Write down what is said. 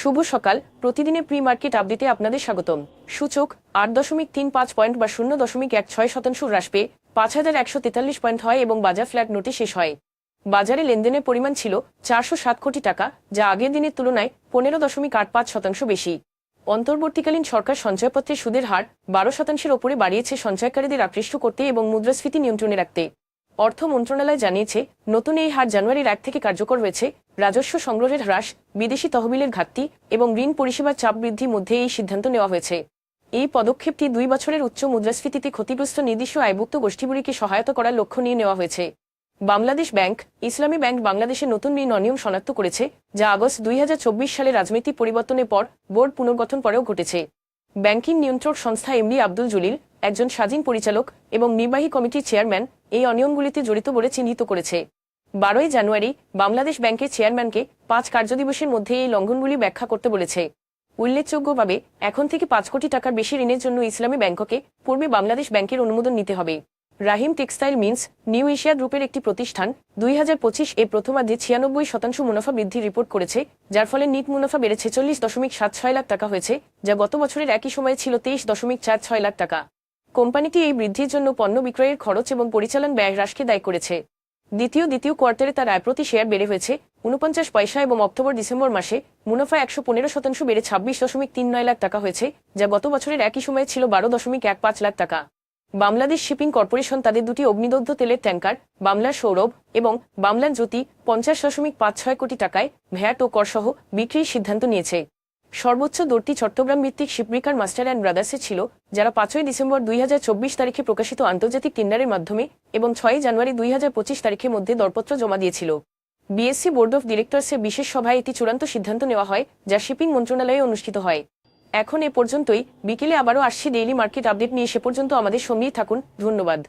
শুভ সকাল। প্রতিদিনের pre market আপডেটে আপনাদের স্বাগতম। সূচক আট দশমিক তিন পাঁচ পয়েন্ট বা শূন্য দশমিক এক ছয় শতাংশ হ্রাস পেয়ে পাঁচ হাজার একশো তেতাল্লিশ পয়েন্ট হয় এবং বাজার ফ্ল্যাট নোটে শেষ হয়। বাজারে লেনদেনের পরিমাণ ছিল চারশো সাত কোটি টাকা, যা আগের দিনের তুলনায় পনেরো দশমিক আট পাঁচ শতাংশ বেশি। অন্তর্বর্তীকালীন সরকার সঞ্চয়পত্রের সুদের হার বারো শতাংশের ওপরে বাড়িয়েছে সঞ্চয়কারীদের আকৃষ্ট করতে এবং মুদ্রাস্ফীতি নিয়ন্ত্রণে রাখতে। অর্থ মন্ত্রণালয় জানিয়েছে, নতুন এই হার জানুয়ারির এক থেকে কার্যকর হয়েছে। রাজস্ব সংগ্রহের হ্রাস, বিদেশি তহবিলের ঘাটতি এবং ঋণ পরিষেবার চাপ বৃদ্ধির মধ্যে এই সিদ্ধান্ত নেওয়া হয়েছে। এই পদক্ষেপটি দুই বছরের উচ্চ মুদ্রাস্ফীতিতে ক্ষতিগ্রস্ত নির্দিষ্ট আয়ভুক্ত গোষ্ঠীগুলিকে সহায়তা করার লক্ষ্য নিয়ে নেওয়া হয়েছে। বাংলাদেশ ব্যাংক, ইসলামী ব্যাংক বাংলাদেশের নতুন ঋণ অনিয়ম শনাক্ত করেছে, যা আগস্ট দুই হাজার চব্বিশ সালে রাজনৈতিক পরিবর্তনের পর বোর্ড পুনর্গঠন পরেও ঘটেছে। ব্যাংকিং নিয়ন্ত্রক সংস্থা এমডি আব্দুল জলিল, একজন স্বাধীন পরিচালক এবং নির্বাহী কমিটির চেয়ারম্যান এই অনিয়মগুলিতে জড়িত বলে চিহ্নিত করেছে। বারোই জানুয়ারি বাংলাদেশ ব্যাংকের চেয়ারম্যানকে পাঁচ কার্যদিবসের মধ্যে এই লঙ্ঘনগুলি ব্যাখ্যা করতে বলেছে। উল্লেখযোগ্যভাবে, এখন থেকে পাঁচ কোটি টাকার বেশি ঋণের জন্য ইসলামী ব্যাংককে পূর্বে বাংলাদেশ ব্যাংকের অনুমোদন নিতে হবে। Rahim Textile Mills, New Asia গ্রুপের একটি প্রতিষ্ঠান, দুই হাজার পঁচিশ এর প্রথমার্ধে ছিয়ানব্বই শতাংশ মুনাফা বৃদ্ধির রিপোর্ট করেছে, যার ফলে নিট মুনাফা বেড়ে ছেচল্লিশ দশমিক সাত ছয় লাখ টাকা হয়েছে, যা গত বছরের একই সময়ে ছিল তেইশ দশমিক চার ছয় লাখ টাকা। কোম্পানিটি এই বৃদ্ধির জন্য পণ্য বিক্রয়ের খরচ এবং পরিচালন ব্যয় হ্রাসকে দায়ী করেছে। দ্বিতীয় দ্বিতীয় কোয়ার্টারে তার আয় প্রতি শেয়ার বেড়ে হয়েছে। উনপঞ্চাশ পয়সা এবং অক্টোবর, ডিসেম্বর মাসে মুনাফা একশো পনেরো শতাংশ বেড়ে ছাব্বিশ দশমিক তিন নয় লাখ টাকা হয়েছে, যা গত বছরের একই সময়ে ছিল বারো দশমিক এক পাঁচ লাখ টাকা। বাংলাদেশ শিপিং কর্পোরেশন তাদের দুটি অগ্নিদগ্ধ তেলের ট্যাঙ্কার বাংলার সৌরভ এবং বাংলার জ্যোতি, পঞ্চাশ দশমিক পাঁচ ছয় কোটি টাকায় ভ্যাট ও করসহ বিক্রির সিদ্ধান্ত নিয়েছে। সর্বোচ্চ দরটি চট্টগ্রাম ভিত্তিক শিপব্রিকার মাস্টার অ্যান্ড ব্রাদার্সে ছিল, যারা পাঁচই ডিসেম্বর দুই হাজার চব্বিশ তারিখে প্রকাশিত আন্তর্জাতিক টেন্ডারের মাধ্যমে এবং ছয়ই জানুয়ারি দুই হাজার পঁচিশ তারিখের মধ্যে দরপত্র জমা দিয়েছিল। বিএসসি বোর্ড অফ ডিরেক্টরসের বিশেষ সভায় এটি চূড়ান্ত সিদ্ধান্ত নেওয়া হয়, যা শিপিং মন্ত্রণালয়ে অনুষ্ঠিত হয়। এখন এ পর্যন্তই। বিকেলে আবারও আসছি ডেইলি মার্কেট আপডেট নিয়ে। সে পর্যন্ত আমাদের সঙ্গেই থাকুন। ধন্যবাদ।